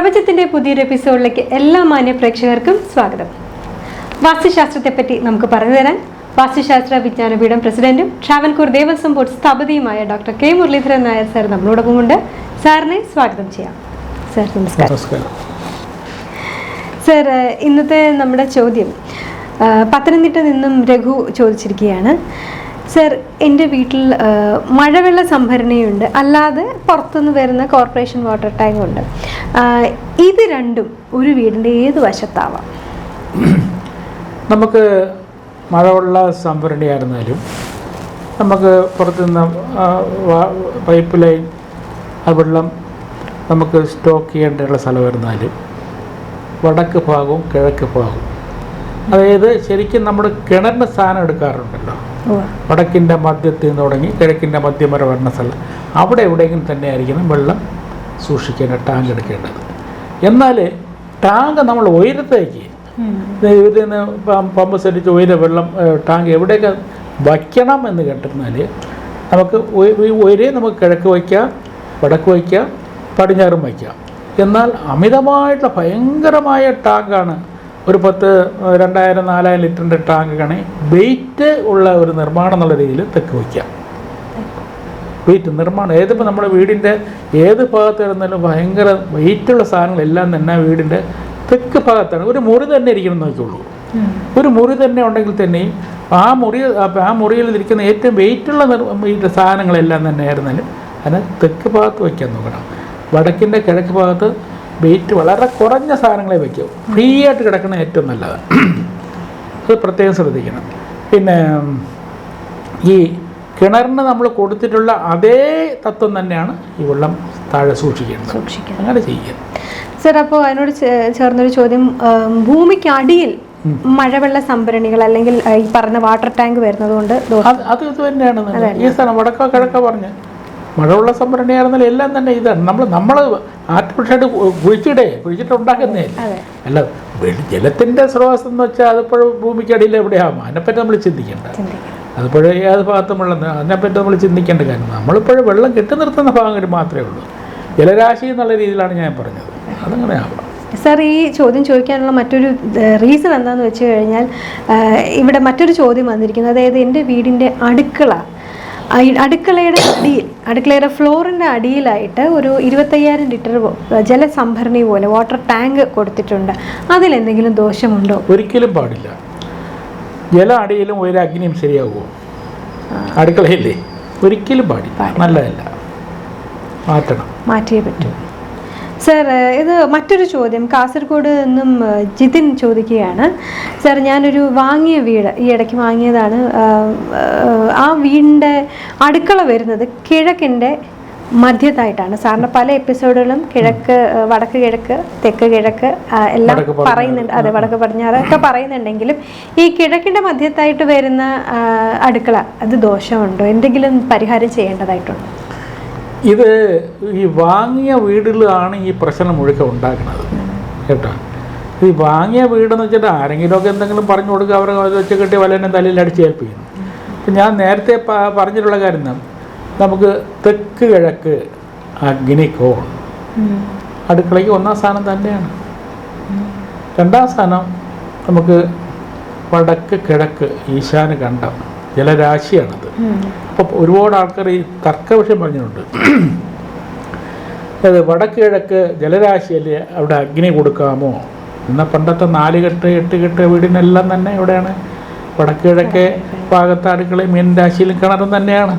പ്രപഞ്ചത്തിന്റെ പുതിയൊരു എപ്പിസോഡിലേക്ക് എല്ലാ മാന്യ പ്രേക്ഷകർക്കും സ്വാഗതം. വാസ്തുശാസ്ത്രത്തെപ്പറ്റി നമുക്ക് പറഞ്ഞു തരാൻ വാസ്തുശാസ്ത്ര വിജ്ഞാനപീഠം പ്രസിഡന്റും Travancore Devaswom board സ്ഥാപതിയുമായ doctor K Muraleedharan Nair sir നമ്മളോടൊപ്പമുണ്ട് സാറിനെ സ്വാഗതം ചെയ്യാം. സാർ നമസ്കാരം. സർ ഇന്നത്തെ നമ്മുടെ ചോദ്യം പത്തനംതിട്ട നിന്നും രഘു ചോദിച്ചിരിക്കുകയാണ്. സർ എന്റെ വീട്ടിൽ മഴവെള്ള സംഭരണിയുണ്ട്. അല്ലാതെ പുറത്തുനിന്ന് വരുന്ന കോർപ്പറേഷൻ വാട്ടർ ടാങ്ക് ഉണ്ട് ഇത് രണ്ടും ഒരു വീടിന്റെ ഏത് വശത്താവാം? നമുക്ക് മഴവെള്ള സംഭരണിയായിരുന്നാലും നമുക്ക് പുറത്തുനിന്ന് പൈപ്പ് ലൈൻ ആ വെള്ളം നമുക്ക് സ്റ്റോക്ക് ചെയ്യേണ്ടിയുള്ള സ്ഥലമായിരുന്നാലും വടക്ക് ഭാഗവും കിഴക്ക് ഭാഗവും. അതായത് ശരിക്കും നമ്മൾ കിണറിന്റെ സ്ഥാനം എടുക്കാറുണ്ടല്ലോ. വടക്കിന്റെ മധ്യത്തിൽ നിന്ന് തുടങ്ങി കിഴക്കിന്റെ മധ്യം വരെ വരുന്ന സ്ഥലം അവിടെ എവിടെയെങ്കിലും തന്നെ ആയിരിക്കണം വെള്ളം സൂക്ഷിക്കേണ്ട ടാങ്ക് എടുക്കേണ്ടത്. എന്നാൽ ടാങ്ക് നമ്മൾ ഉയരത്തേക്ക്. ഇതിൽ നിന്ന് പമ്പ് സെറ്റിച്ച് ഉയര വെള്ളം ടാങ്ക് എവിടെയൊക്കെ വയ്ക്കണം എന്ന് കേട്ടിരുന്നാൽ നമുക്ക് ഒരേ ഉയരെ നമുക്ക് കിഴക്ക് വയ്ക്കാം വടക്ക് വയ്ക്കാം പടിഞ്ഞാറും വയ്ക്കാം. എന്നാൽ അമിതമായിട്ടുള്ള ഭയങ്കരമായ ടാങ്കാണ് ഒരു പത്ത് രണ്ടായിരം നാലായിരം ലിറ്ററിന്റെ ടാങ്കാണ് വെയിറ്റ് ഉള്ള ഒരു നിർമ്മാണം എന്നുള്ള രീതിയിൽ തെക്ക് വയ്ക്കാം. വെയിറ്റ് നിർമ്മാണം. ഏതിപ്പോൾ നമ്മുടെ വീടിന്റെ ഏത് ഭാഗത്ത് ഇരുന്നാലും ഭയങ്കര വെയിറ്റുള്ള സാധനങ്ങളെല്ലാം തന്നെ വീടിന്റെ തെക്ക് ഭാഗത്താണ്. ഒരു മുറി തന്നെ ഇരിക്കണം എന്ന് നോക്കിയുള്ളൂ ഒരു മുറി തന്നെ ഉണ്ടെങ്കിൽ തന്നെയും ആ മുറി ആ മുറിയിൽ ഇരിക്കുന്ന ഏറ്റവും വെയിറ്റുള്ള സാധനങ്ങളെല്ലാം തന്നെ ആയിരുന്നാലും അതിനെ തെക്ക് ഭാഗത്ത് വയ്ക്കാൻ നോക്കണം. വടക്കിന്റെ കിഴക്ക് ഭാഗത്ത് വെയിറ്റ് വളരെ കുറഞ്ഞ സാധനങ്ങളെ വയ്ക്കൂ ഫ്രീ ആയിട്ട് കിടക്കുന്ന ഏറ്റവും നല്ലത് അത് പ്രത്യേകം ശ്രദ്ധിക്കണം. പിന്നെ ഈ കിണറിന് നമ്മൾ കൊടുത്തിട്ടുള്ള അതേ തത്വം തന്നെയാണ് ഈ വെള്ളം താഴെ സൂക്ഷിക്കേണ്ടത്. സൂക്ഷിക്കണം അങ്ങനെ ചെയ്യുക. സർ അപ്പോൾ അതിനോട് ചേർന്നൊരു ചോദ്യം ഭൂമിക്കടിയിൽ ഭൂമിക്ക് അടിയിൽ മഴവെള്ള സംഭരണികൾ അല്ലെങ്കിൽ ഈ പറഞ്ഞ വാട്ടർ ടാങ്ക് വരുന്നത് കൊണ്ട് അത് അത് ഇത് തന്നെയാണ് ഈ സ്ഥലം വടക്കോ കിഴക്കോ പറഞ്ഞ്. മഴവെള്ള സംഭരണിയായിരുന്നാലും എല്ലാം തന്നെ ഇതാണ്. നമ്മൾ നമ്മൾ ആർട്ടിഫിഷ്യലായിട്ട് കുഴിച്ചിടേ കുഴിച്ചിട്ട് ഉണ്ടാക്കുന്നേ അല്ല ജലത്തിന്റെ സ്രോതസ് എന്ന് വെച്ചാൽ അതിപ്പോഴും ഭൂമിക്കടിയിൽ എവിടെയാകും അതിനെപ്പറ്റി നമ്മൾ ചിന്തിക്കേണ്ട. അതിപ്പോഴേ ഏത് ഭാഗത്തും വെള്ളം അതിനെപ്പറ്റി നമ്മൾ ചിന്തിക്കേണ്ട കാര്യം. നമ്മളിപ്പോഴും വെള്ളം കെട്ടി നിർത്തുന്ന ഭാഗം മാത്രമേ ഉള്ളൂ. ജലരാശി എന്നുള്ള രീതിയിലാണ് ഞാൻ പറഞ്ഞത്. അതങ്ങനെ ആവാം. സാർ ഈ ചോദ്യം ചോദിക്കാനുള്ള മറ്റൊരു റീസൺ എന്താണെന്ന് വെച്ച് കഴിഞ്ഞാൽ ഇവിടെ മറ്റൊരു ചോദ്യം വന്നിരിക്കുന്നത് അതായത് എന്റെ വീടിന്റെ അടുക്കള അടുക്കളയുടെ അടിയിൽ അടുക്കളയുടെ ഫ്ലോറിന്റെ അടിയിലായിട്ട് ഒരു ഇരുപത്തയ്യായിരം ലിറ്റർ ജലസംഭരണി പോലെ വാട്ടർ ടാങ്ക് കൊടുത്തിട്ടുണ്ട്. അതിലെന്തെങ്കിലും ദോഷമുണ്ടോ? ഒരിക്കലും പാടില്ല. ജല അടിയിലും ഒരു അഗ്നിയും ശരിയാകുമോ അടുക്കളയില്ലേ? ഒരിക്കലും പാടില്ല. നല്ലതല്ല. മാറ്റണം. മാറ്റിയേ പറ്റൂ. സർ ഇത് മറ്റൊരു ചോദ്യം. കാസർഗോഡ് നിന്നും ജിതിൻ ചോദിക്കുകയാണ്. സർ ഞാനൊരു വാങ്ങിയ വീട് ഈ ഇടയ്ക്ക് വാങ്ങിയതാണ്. ആ വീടിന്റെ അടുക്കള വരുന്നത് കിഴക്കിന്റെ മധ്യത്തായിട്ടാണ്. സാറിന്റെ പല എപ്പിസോഡുകളും കിഴക്ക് വടക്ക് കിഴക്ക് തെക്ക് കിഴക്ക് എല്ലാം പറയുന്നുണ്ട്. അതെ വടക്ക് പടിഞ്ഞാറ് ഒക്കെ പറയുന്നുണ്ടെങ്കിലും ഈ കിഴക്കിന്റെ മധ്യത്തായിട്ട് വരുന്ന അടുക്കള അത് ദോഷമുണ്ടോ? എന്തെങ്കിലും പരിഹാരം ചെയ്യേണ്ടതായിട്ടുണ്ടോ? ഇത് ഈ വാങ്ങിയ വീടിലാണ് ഈ പ്രശ്നം മുഴുക്കം ഉണ്ടാക്കുന്നത്. കേട്ടോ? ഈ വാങ്ങിയ വീടെന്ന് വെച്ചിട്ട് ആരെങ്കിലുമൊക്കെ എന്തെങ്കിലും പറഞ്ഞു കൊടുക്കുക അവരെ വെച്ച് കെട്ടി വല്ലതിനെ തലയിൽ അടിച്ച് ഏൽപ്പിക്കുന്നു. അപ്പം ഞാൻ നേരത്തെ പറഞ്ഞിട്ടുള്ള കാര്യം? നമുക്ക് തെക്ക് കിഴക്ക് അഗ്നിക്കോൺ അടുക്കളയ്ക്ക് ഒന്നാം സ്ഥാനം തന്നെയാണ്. രണ്ടാം സ്ഥാനം നമുക്ക് വടക്ക് കിഴക്ക് ഈശാന കണ്ടം ജലരാശിയാണത്. അപ്പോൾ ഒരുപാട് ആൾക്കാർ ഈ തർക്ക വിഷയം പറഞ്ഞിട്ടുണ്ട്. അത് വടക്ക് കിഴക്ക് ജലരാശിയല്ലേ അവിടെ അഗ്നി കൊടുക്കാമോ? എന്നാൽ പണ്ടത്തെ നാല് കെട്ട് എട്ട് കെട്ട് വീടിനെല്ലാം തന്നെ എവിടെയാണ് വടക്ക് കിഴക്ക് ഭാഗത്ത് അടുക്കളയും മീൻ രാശിയിലും കിണറും തന്നെയാണ്.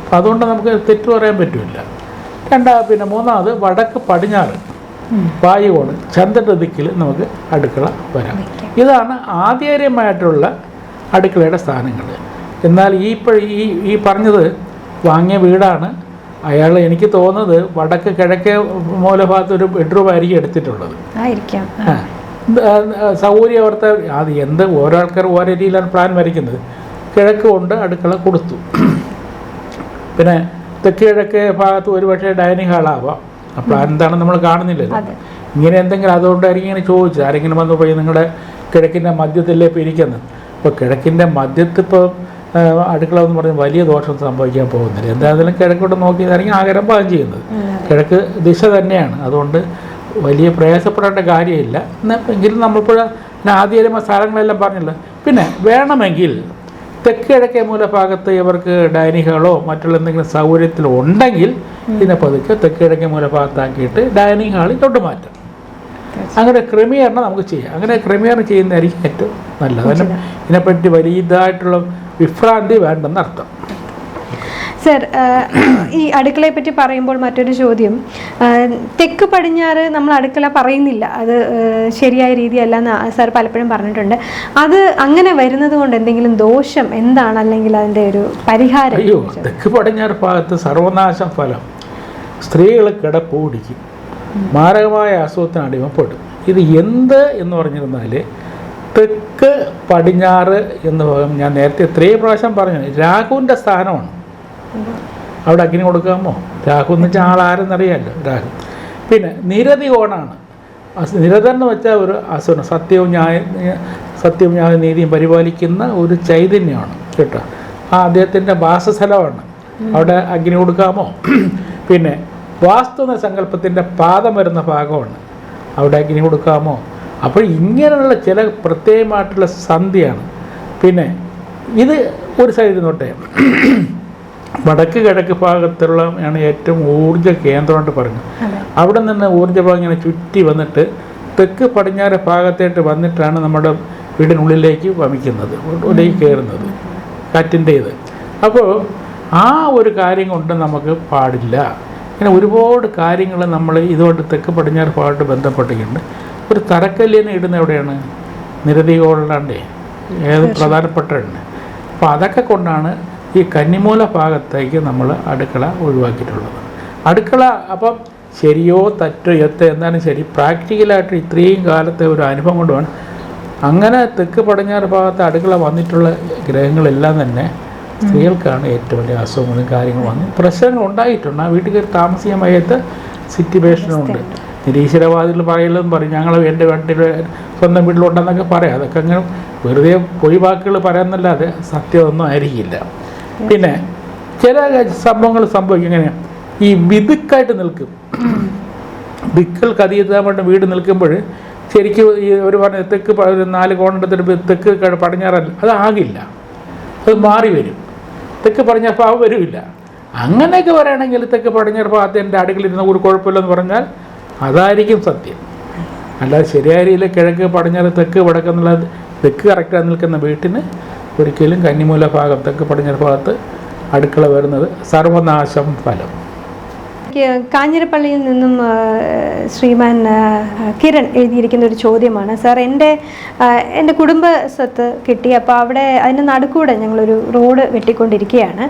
അപ്പം അതുകൊണ്ട് നമുക്ക് തെറ്റ് പറയാൻ പറ്റില്ല. രണ്ടാ പിന്നെ മൂന്നാമത് വടക്ക് പടിഞ്ഞാറ് വായുകോണ് ചന്ദ്രന്റെ ദിക്കിൽ നമുക്ക് അടുക്കള വരാം. ഇതാണ് ആദ്യമായിട്ടുള്ള അടുക്കളയുടെ സ്ഥാനങ്ങൾ എന്നാൽ ഈ ഈ ഈ പറഞ്ഞത് വാങ്ങിയ വീടാണ്. അയാൾ എനിക്ക് തോന്നുന്നത് വടക്ക് കിഴക്കേ മൂലഭാഗത്ത് ഒരു ബെഡ്റൂം ആയിരിക്കും. എടുത്തിട്ടുള്ളത് സൗകര്യം ഓർത്ത അത് എന്ത് ഓരോ ആൾക്കാർ ഓരോ രീതിയിലാണ് പ്ലാൻ വരയ്ക്കുന്നത്. കിഴക്ക് കൊണ്ട് അടുക്കള കൊടുത്തു. പിന്നെ തെക്ക് കിഴക്ക് ഭാഗത്ത് ഒരുപക്ഷെ ഡൈനിങ് ഹാളാവാം ആ പ്ലാൻ എന്താണെന്ന് നമ്മൾ കാണുന്നില്ലല്ലോ. ഇങ്ങനെ എന്തെങ്കിലും അതുകൊണ്ടായിരിക്കും ഇങ്ങനെ ചോദിച്ചത്. ആരെങ്കിലും വന്ന് പോയി നിങ്ങളുടെ കിഴക്കിന്റെ മധ്യത്തിലേ ഇപ്പോൾ ഇരിക്കുന്നത്. ഇപ്പോൾ കിഴക്കിന്റെ മധ്യത്തിപ്പോൾ അടുക്കള എന്ന് പറഞ്ഞാൽ വലിയ ദോഷം സംഭവിക്കാൻ പോകുന്നില്ല. എന്തായാലും കിഴക്കോട്ട് നോക്കിയതായിരിക്കും ആഗ്രഹം പാകം ചെയ്യുന്നത്. കിഴക്ക് ദിശ തന്നെയാണ്. അതുകൊണ്ട് വലിയ പ്രയാസപ്പെടേണ്ട കാര്യമില്ല. എങ്കിലും നമ്മളിപ്പോൾ ആദ്യം സ്ഥലങ്ങളെല്ലാം പറഞ്ഞില്ല. പിന്നെ വേണമെങ്കിൽ തെക്ക് കിഴക്കേ മൂലഭാഗത്ത് ഇവർക്ക് ഡൈനിങ് ഹാളോ മറ്റുള്ള എന്തെങ്കിലും സൗകര്യത്തിലോ ഉണ്ടെങ്കിൽ ഇതിനെ പതുക്കെ തെക്ക് കിഴക്കേ മൂലഭാഗത്താക്കിയിട്ട് ഡൈനിങ് ഹാളിൽ തൊട്ട് മാറ്റാം. അങ്ങനെ ക്രമീകരണം നമുക്ക് ചെയ്യാം. അങ്ങനെ ക്രമീകരണം ചെയ്യുന്നതായിരിക്കും ഏറ്റവും നല്ലത്. കാരണം ഇതിനെപ്പറ്റി വലിയതായിട്ടുള്ള വിഭ്രാന്തി വേണ്ടെന്ന് അർത്ഥം. സർ ഈ അടുക്കളയെ പറ്റി പറയുമ്പോൾ മറ്റൊരു ചോദ്യം. തെക്ക് പടിഞ്ഞാറ് നമ്മൾ അടുക്കള പറയുന്നില്ല. അത് ശരിയായ ശരിയായ രീതിയല്ല എന്ന് സർ പലപ്പോഴും പറഞ്ഞിട്ടുണ്ട്. അത് അങ്ങനെ വരുന്നത് കൊണ്ട് എന്തെങ്കിലും ദോഷം എന്താണ്? അല്ലെങ്കിൽ അതിന്റെ ഒരു പരിഹാരം അയ്യോ തെക്ക് പടിഞ്ഞാറ് ഭാഗത്ത് സർവനാശം ഫലം. സ്ത്രീകൾ കിടപ്പ് ഓടിക്കും. മാരകമായ അസുഖത്തിന് അടിമപ്പെടും ഇത് എന്ത് എന്ന് പറഞ്ഞിരുന്നാൽ തെക്ക് പടിഞ്ഞാറ് എന്ന് ഭാഗം ഞാൻ നേരത്തെ എത്രയും പ്രാവശ്യം പറഞ്ഞു. രാഹുവിന്റെ സ്ഥാനമാണ്. അവിടെ അഗ്നി കൊടുക്കാമോ? രാഹു എന്ന് വെച്ചാൽ ആളാരെന്നറിയാമല്ലോ രാഹു. പിന്നെ നിരതി കോണാണ്. നിരത എന്ന് വെച്ചാൽ ഒരു അസുരം സത്യവും ന്യായ സത്യവും ന്യായ നീതിയും പരിപാലിക്കുന്ന ഒരു ചൈതന്യമാണ് കേട്ടോ. ആ അദ്ദേഹത്തിന്റെ വാസസ്ഥലമാണ്. അവിടെ അഗ്നി കൊടുക്കാമോ? പിന്നെ വാസ്തു എന്ന സങ്കല്പത്തിന്റെ പാദം വരുന്ന ഭാഗമാണ്. അവിടെ അഗ്നി കൊടുക്കാമോ? അപ്പോൾ ഇങ്ങനെയുള്ള ചില പ്രത്യേകമായിട്ടുള്ള സന്ധിയാണ്. പിന്നെ ഇത് ഒരു സൈഡിൽ നോട്ടെ വടക്ക് കിഴക്ക് ഭാഗത്തുള്ള ആണ് ഏറ്റവും ഊർജ കേന്ദ്രമായിട്ട് പറഞ്ഞത് അവിടെ നിന്ന് ഊർജഭാഗം ഇങ്ങനെ ചുറ്റി വന്നിട്ട് തെക്ക് പടിഞ്ഞാറ് ഭാഗത്തായിട്ട് വന്നിട്ടാണ് നമ്മുടെ വീടിനുള്ളിലേക്ക് വമിക്കുന്നത് ഉള്ളിലേക്ക് കയറുന്നത് കാറ്റിന്റെ ഇത് അപ്പോൾ ആ ഒരു കാര്യം കൊണ്ട് നമുക്ക് പാടില്ല. ഇങ്ങനെ ഒരുപാട് കാര്യങ്ങൾ നമ്മൾ ഇതുകൊണ്ട് തെക്ക് പടിഞ്ഞാറ് ഭാഗമായിട്ട് ബന്ധപ്പെട്ടിട്ടുണ്ട്. ഒരു തറക്കല്ലിനെ ഇടുന്ന എവിടെയാണ്? നിരതികോളാണ്ടേ ഏത് പ്രധാനപ്പെട്ടുണ്ട് അപ്പോൾ അതൊക്കെ കൊണ്ടാണ് ഈ കന്നിമൂല ഭാഗത്തേക്ക് നമ്മൾ അടുക്കള ഒഴിവാക്കിയിട്ടുള്ളത്. അടുക്കള അപ്പം ശരിയോ തെറ്റോ എത്തോ എന്നാലും ശരി? പ്രാക്ടിക്കലായിട്ട് ഇത്രയും കാലത്തെ ഒരു അനുഭവം കൊണ്ട് അങ്ങനെ തെക്ക് പടിഞ്ഞാറ് ഭാഗത്ത് അടുക്കള വന്നിട്ടുള്ള ഗ്രഹങ്ങളെല്ലാം തന്നെ സ്ത്രീകൾക്കാണ് ഏറ്റവും വലിയ അസുഖങ്ങളും കാര്യങ്ങളും വന്നു പ്രശ്നങ്ങൾ ഉണ്ടായിട്ടുണ്ട്. ആ വീട്ടിൽ കയറി താമസിക്കാൻ വയ്യാത്ത സിറ്റുവേഷനുണ്ട് നിരീശ്വരവാദികൾ പറയലെന്ന് പറയും ഞങ്ങൾ എന്റെ വീട്ടിൽ സ്വന്തം വീട്ടിലുണ്ടെന്നൊക്കെ പറയാം. അതൊക്കെ അങ്ങനെ വെറുതെ പൊയ് വാക്കുകൾ പറയാമെന്നല്ലാതെ സത്യമൊന്നും ആയിരിക്കില്ല. പിന്നെ ചില സംഭവങ്ങൾ സംഭവിക്കും. ഇങ്ങനെ ഈ വിതുക്കായിട്ട് നിൽക്കും. ദിക്കുകൾക്ക് അതീതമായിട്ട് വീട് നിൽക്കുമ്പോൾ ശരിക്കും ഈ ഒരു പറഞ്ഞ തെക്ക് നാല് കോണെടുത്തിട്ട് തെക്ക് പടിഞ്ഞാറല്ല അതാകില്ല അത് മാറി വരും. തെക്ക് പടിഞ്ഞാറ് ഭാവ് വരില്ല. അങ്ങനെയൊക്കെ പറയുകയാണെങ്കിൽ തെക്ക് പടിഞ്ഞാറ് ഭാഗത്ത് എന്റെ അടുക്കളിരുന്ന ഒരു കുഴപ്പമില്ലെന്ന് പറഞ്ഞാൽ അതായിരിക്കും സത്യം. അല്ലാതെ ശരിയായ രീതിയിൽ കിഴക്ക് പടിഞ്ഞാറ് തെക്ക് വടക്കെന്നുള്ള തെക്ക് കറക്റ്റായി നിൽക്കുന്ന വീട്ടിന് ഒരിക്കലും കന്നിമൂല ഭാഗം തെക്ക് പടിഞ്ഞാറ് ഭാഗത്ത് അടുക്കള വരുന്നത് സർവനാശം ഫലം. കാഞ്ഞിരപ്പള്ളിയിൽ നിന്നും ശ്രീമാൻ കിരൺ എഴുതിയിരിക്കുന്ന ഒരു ചോദ്യമാണ്. സാർ എന്റെ എന്റെ കുടുംബ സ്വത്ത് കിട്ടി. അപ്പോൾ അവിടെ അതിന്റെ നടുക്കൂടെ ഞങ്ങളൊരു റോഡ് വെട്ടിക്കൊണ്ടിരിക്കുകയാണ്.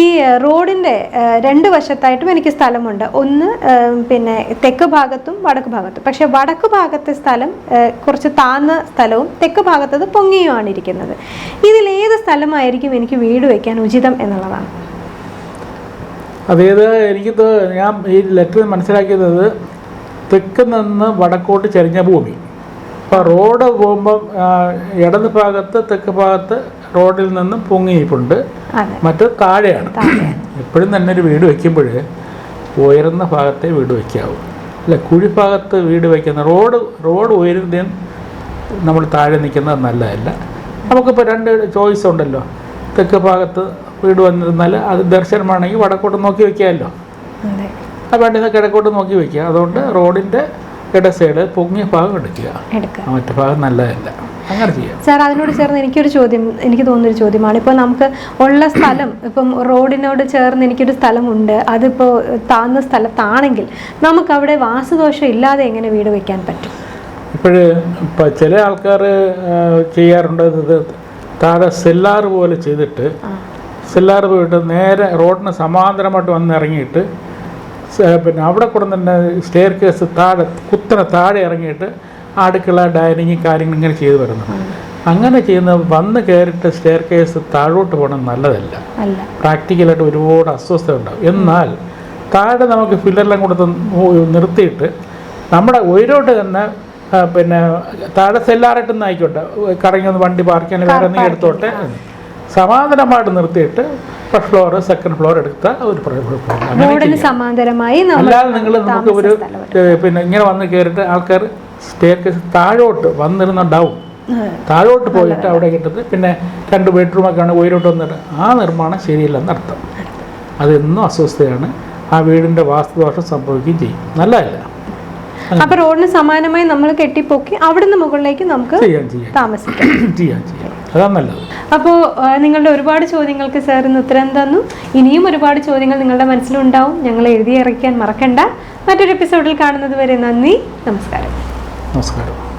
ഈ റോഡിന്റെ രണ്ട് വശത്തായിട്ടും എനിക്ക് സ്ഥലമുണ്ട്. ഒന്ന് പിന്നെ തെക്ക് ഭാഗത്തും വടക്ക് ഭാഗത്തും. പക്ഷേ വടക്ക് ഭാഗത്തെ സ്ഥലം കുറച്ച് താന്ന സ്ഥലവും തെക്ക് ഭാഗത്തത് പൊങ്ങിയുമാണ് ഇരിക്കുന്നത്. ഇതിലേത് സ്ഥലമായിരിക്കും എനിക്ക് വീട് വയ്ക്കാൻ ഉചിതം എന്നുള്ളതാണ്. അതായത് എനിക്ക് ഞാൻ ഈ ലെറ്ററിൽ മനസ്സിലാക്കിയത് തെക്ക് നിന്ന് വടക്കോട്ട് ചെരിഞ്ഞ ഭൂമി. അപ്പോൾ റോഡ് പോകുമ്പം ഇടത് ഭാഗത്ത് തെക്ക് ഭാഗത്ത് റോഡിൽ നിന്നും പൊങ്ങിയിട്ടുണ്ട്. അതെ. മറ്റത് താഴെയാണ്. എപ്പോഴും തന്നെ ഒരു വീട് വയ്ക്കുമ്പോൾ ഉയർന്ന ഭാഗത്തെ വീട് വയ്ക്കാവൂ അല്ല കുഴിഭാഗത്ത് വീട് വയ്ക്കുന്ന റോഡ് റോഡ് ഉയരുന്നതിന് നമ്മൾ താഴെ നിൽക്കുന്നത് നല്ലതല്ല. നമുക്കിപ്പോൾ രണ്ട് ചോയ്സ് ഉണ്ടല്ലോ. തെക്ക് ഭാഗത്ത് വീട് വന്നിരുന്നാൽ അത് ദർശനമാണെങ്കിൽ വടക്കോട്ട് നോക്കി വയ്ക്കാമല്ലോ അതെ. ആ വേണ്ടി കിഴക്കോട്ട് നോക്കി വയ്ക്കുക അതുകൊണ്ട് റോഡിന്റെ ഇട സൈഡ് പൊങ്ങിയ ഭാഗം എടുക്കുക. മറ്റു ഭാഗം നല്ലതല്ല. അങ്ങനെ ചെയ്യാം. സാർ അതിനോട് ചേർന്ന് എനിക്കൊരു ചോദ്യം എനിക്ക് തോന്നുന്നൊരു ചോദ്യമാണ്. ഇപ്പോൾ നമുക്ക് ഉള്ള സ്ഥലം ഇപ്പം റോഡിനോട് ചേർന്ന് എനിക്കൊരു സ്ഥലമുണ്ട്. അതിപ്പോൾ താഴ്ന്ന സ്ഥലത്താണെങ്കിൽ നമുക്ക് അവിടെ വാസുദോഷം ഇല്ലാതെ എങ്ങനെ വീട് വെക്കാൻ പറ്റും? ഇപ്പോൾ ഇപ്പം ചില ആൾക്കാർ ചെയ്യാറുണ്ട്. താഴെ സെല്ലാർ പോലെ ചെയ്തിട്ട് സെല്ലാർ പോയിട്ട് നേരെ റോഡിന് സമാന്തരമായിട്ട് വന്ന് ഇറങ്ങിയിട്ട് പിന്നെ അവിടെ കൂടെ തന്നെ സ്റ്റെയർ കേസ് താഴെ കുത്തനെ താഴെ ഇറങ്ങിയിട്ട് അടുക്കള ഡൈനിങ് കാര്യങ്ങൾ ഇങ്ങനെ ചെയ്തു വരുന്നു അങ്ങനെ ചെയ്യുന്ന വന്ന് കയറിയിട്ട് സ്റ്റെയർ കേസ് താഴോട്ട് പോകണം നല്ലതല്ല. പ്രാക്ടിക്കലായിട്ട് ഒരുപാട് അസ്വസ്ഥത ഉണ്ടാവും. എന്നാൽ താഴെ നമുക്ക് ഫില്ലറെല്ലാം കൊടുത്ത് നിർത്തിയിട്ട് നമ്മുടെ ഉയരോട്ട് തന്നെ പിന്നെ താഴെ സെല്ലാറായിട്ടൊന്നും ആയിക്കോട്ടെ. കറങ്ങി ഒന്ന് വണ്ടി പാർക്ക് ചെയ്യാൻ വേറെ എന്തെങ്കിലും എടുത്തോട്ടെ. സമാന്തരമായിട്ട് നിർത്തിയിട്ട് ഫസ്റ്റ് ഫ്ലോർ സെക്കൻഡ് ഫ്ലോർ എടുത്ത ഒരു കുഴപ്പമില്ല. സമാന്തരമായി നമ്മൾ അല്ലാതെ നിങ്ങൾ നമുക്ക് ഒരു പിന്നെ ഇങ്ങനെ വന്ന് കയറിയിട്ട് ആൾക്കാർ സ്റ്റേക്ക് താഴോട്ട് വന്നിരുന്ന ഡൗൺ താഴോട്ട് പോയിട്ട് അവിടെ കിട്ടുന്നത് പിന്നെ രണ്ട് ബെഡ്റൂമൊക്കെയാണ് ഉയരോട്ട് വന്നിട്ട്. ആ നിർമ്മാണം ശരിയല്ലെന്ന് അർത്ഥം അതെന്നും അസ്വസ്ഥയാണ്. ആ വീടിന്റെ വാസ്തുദോഷം സംഭവിക്കുകയും ചെയ്യും. നല്ലതല്ല. അപ്പൊ റോഡിന് സമാനമായി നമ്മൾ കെട്ടിപ്പൊക്കി അവിടുന്ന് മുകളിലേക്ക് നമുക്ക് താമസിക്കാം. അപ്പോൾ നിങ്ങളുടെ ഒരുപാട് ചോദ്യങ്ങൾക്ക് സാർ ഇന്ന് ഉത്തരം തന്നു. ഇനിയും ഒരുപാട് ചോദ്യങ്ങൾ നിങ്ങളുടെ മനസ്സിലുണ്ടാവും. ഞങ്ങൾ എഴുതി ഇറക്കാൻ മറക്കണ്ട. മറ്റൊരു എപ്പിസോഡിൽ കാണുന്നത് വരെ നന്ദി. നമസ്കാരം. നമസ്കാരം.